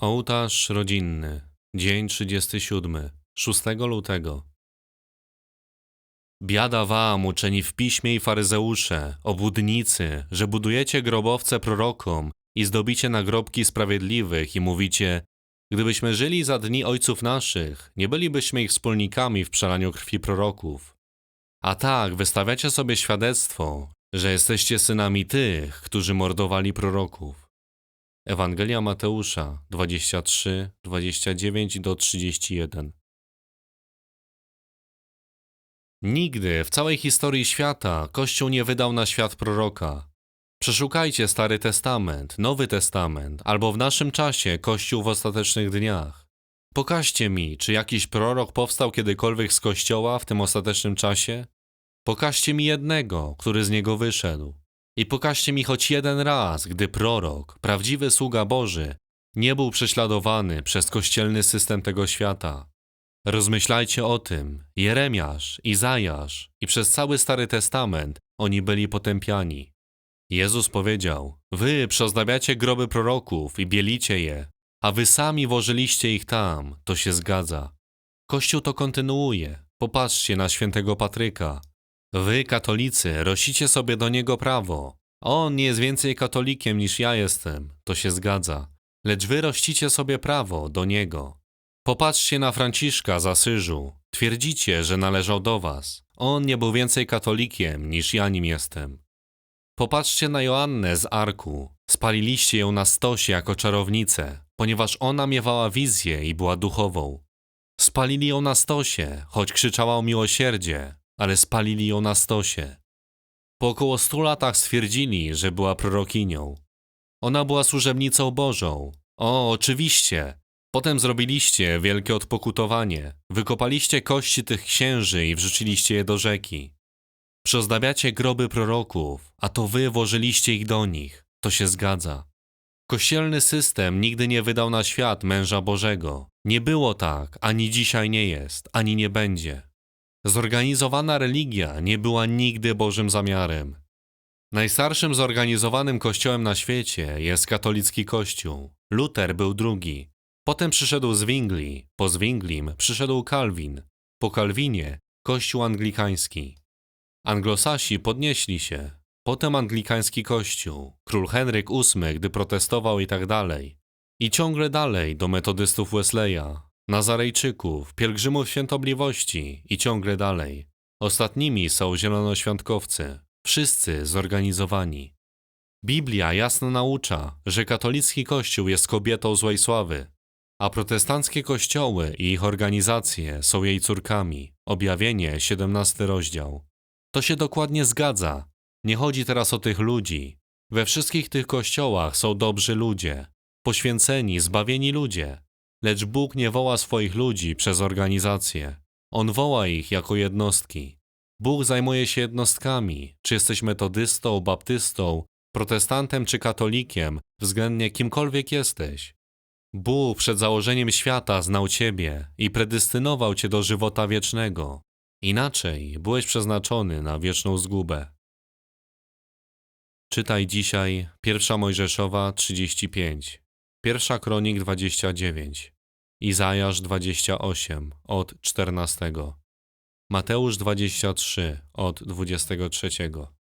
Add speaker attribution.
Speaker 1: Ołtarz rodzinny. Dzień 37. 6 lutego. Biada wam, uczeni w piśmie i faryzeusze, obłudnicy, że budujecie grobowce prorokom i zdobicie nagrobki sprawiedliwych i mówicie, gdybyśmy żyli za dni ojców naszych, nie bylibyśmy ich wspólnikami w przelaniu krwi proroków. A tak, wystawiacie sobie świadectwo, że jesteście synami tych, którzy mordowali proroków. Ewangelia Mateusza 23, 29 do 31. Nigdy w całej historii świata Kościół nie wydał na świat proroka. Przeszukajcie Stary Testament, Nowy Testament, albo w naszym czasie Kościół w ostatecznych dniach. Pokażcie mi, czy jakiś prorok powstał kiedykolwiek z Kościoła w tym ostatecznym czasie? Pokażcie mi jednego, który z niego wyszedł. I pokażcie mi choć jeden raz, gdy prorok, prawdziwy sługa Boży, nie był prześladowany przez kościelny system tego świata. Rozmyślajcie o tym. Jeremiasz, Izajasz i przez cały Stary Testament oni byli potępiani. Jezus powiedział: Wy przozdabiacie groby proroków i bielicie je, a wy sami włożyliście ich tam, to się zgadza. Kościół to kontynuuje. Popatrzcie na świętego Patryka. Wy, katolicy, rosicie sobie do niego prawo. On nie jest więcej katolikiem niż ja jestem, to się zgadza. Lecz wy rościcie sobie prawo do niego. Popatrzcie na Franciszka z Asyżu. Twierdzicie, że należał do was. On nie był więcej katolikiem niż ja nim jestem. Popatrzcie na Joannę z Arku. Spaliliście ją na stosie jako czarownicę, ponieważ ona miewała wizję i była duchową. Spalili ją na stosie, choć krzyczała o miłosierdzie, ale spalili ją na stosie. Po około stu latach stwierdzili, że była prorokinią. Ona była służebnicą Bożą. O, oczywiście. Potem zrobiliście wielkie odpokutowanie. Wykopaliście kości tych księży i wrzuciliście je do rzeki. Przyozdabiacie groby proroków, a to wy włożyliście ich do nich. To się zgadza. Kościelny system nigdy nie wydał na świat męża Bożego. Nie było tak, ani dzisiaj nie jest, ani nie będzie. Zorganizowana religia nie była nigdy Bożym zamiarem. Najstarszym zorganizowanym kościołem na świecie jest katolicki kościół. Luter był drugi. Potem przyszedł Zwingli, po Zwinglim przyszedł Kalwin, po Kalwinie kościół anglikański. Anglosasi podnieśli się, potem anglikański kościół, król Henryk VIII, gdy protestował i tak dalej. I ciągle dalej do metodystów Wesleya, Nazarejczyków, pielgrzymów świętobliwości i ciągle dalej. Ostatnimi są zielonoświątkowcy, wszyscy zorganizowani. Biblia jasno naucza, że katolicki kościół jest kobietą złej sławy, a protestanckie kościoły i ich organizacje są jej córkami. Objawienie, 17 rozdział. To się dokładnie zgadza. Nie chodzi teraz o tych ludzi. We wszystkich tych kościołach są dobrzy ludzie, poświęceni, zbawieni ludzie. Lecz Bóg nie woła swoich ludzi przez organizacje. On woła ich jako jednostki. Bóg zajmuje się jednostkami, czy jesteś metodystą, baptystą, protestantem czy katolikiem, względnie kimkolwiek jesteś. Bóg przed założeniem świata znał Ciebie i predystynował Cię do żywota wiecznego. Inaczej byłeś przeznaczony na wieczną zgubę. Czytaj dzisiaj 1 Mojżeszowa 35, 1 Kronik 29, Izajasz 28 od 14, Mateusz 23 od 23.